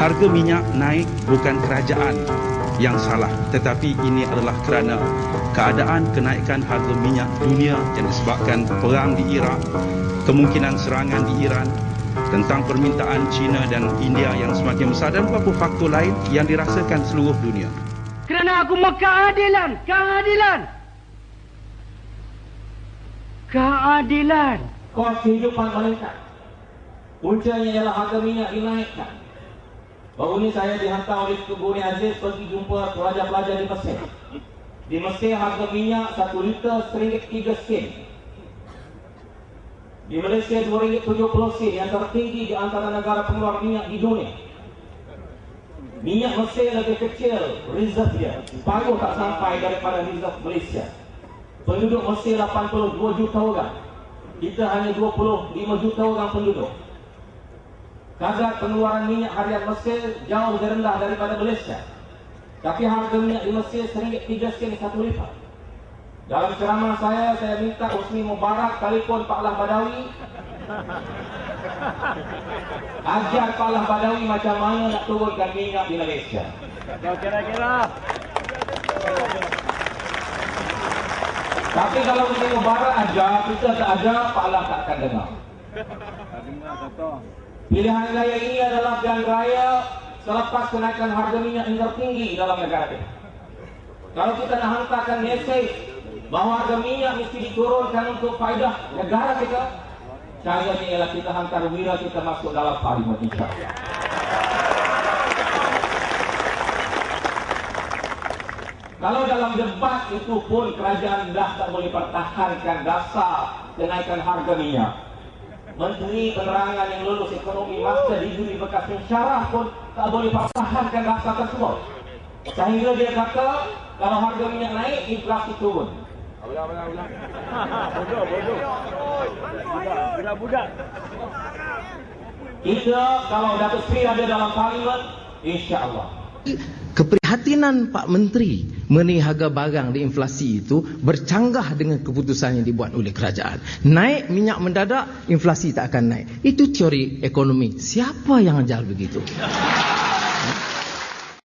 Harga minyak naik bukan kerajaan yang salah tetapi ini adalah kerana keadaan kenaikan harga minyak dunia yang disebabkan perang di Iraq, kemungkinan serangan di Iran, tentang permintaan China dan India yang semakin besar dan beberapa faktor lain yang dirasakan seluruh dunia. Kerana aku mau keadilan, keadilan. Keadilan. Kos kehidupan meningkat. Puncanya ialah harga minyak dinaikkan. Baru ini saya dihantar oleh Tuan Aziz pergi jumpa pelajar-pelajar di Mesir. Di Mesir harga minyak 1 liter seringgit 3 sen. Di Malaysia RM2.70 sen yang tertinggi di antara negara pengeluar minyak di dunia. Minyak Mesir lebih kecil reserve dia. Paruh tak sampai daripada reserve Malaysia. Penduduk Mesir 82 juta orang. Kita hanya 25 juta orang penduduk. Kadar pengeluaran minyak harian Mesir jauh lebih rendah daripada Malaysia. Tapi harga minyak di Mesir seringgit 3 sen satu lipat. Dalam ceramah saya, saya minta Usni Mubarak telefon Pak Lah Badawi. Ajar Pak Lah Badawi macam mana nak turunkan minyak di Malaysia. Kira-kira. Tapi kalau Usni Mubarak ajar, kita tak ajar, Pak Lah tak akan dengar. Pilihan raya ini adalah pilihan raya selepas kenaikan harga minyak yang tertinggi dalam negara kita. Kalau kita nak hantarkan mesej bahawa harga minyak mesti diturunkan untuk faedah negara kita, caranya ialah kita hantar wira kita masuk dalam parlimen insyaAllah. Kalau dalam debat itu pun kerajaan dah tak boleh pertahankan dasar kenaikan harga minyak. Menteri Penerangan yang lulus ekonomi master di juri bekas pensyarah pun tak boleh pertahankan dasar tersebut. Sehingga dia kata kalau harga minyak naik, inflasi turun. Bodoh, bodoh. Budak-budak. Kita kalau Datuk Seri ada dalam parlimen, insya-Allah Keprihatinan Pak Menteri mengenai harga barang di inflasi itu bercanggah dengan keputusan yang dibuat oleh kerajaan. Naik minyak mendadak, inflasi tak akan naik. Itu teori ekonomi. Siapa yang ajar begitu?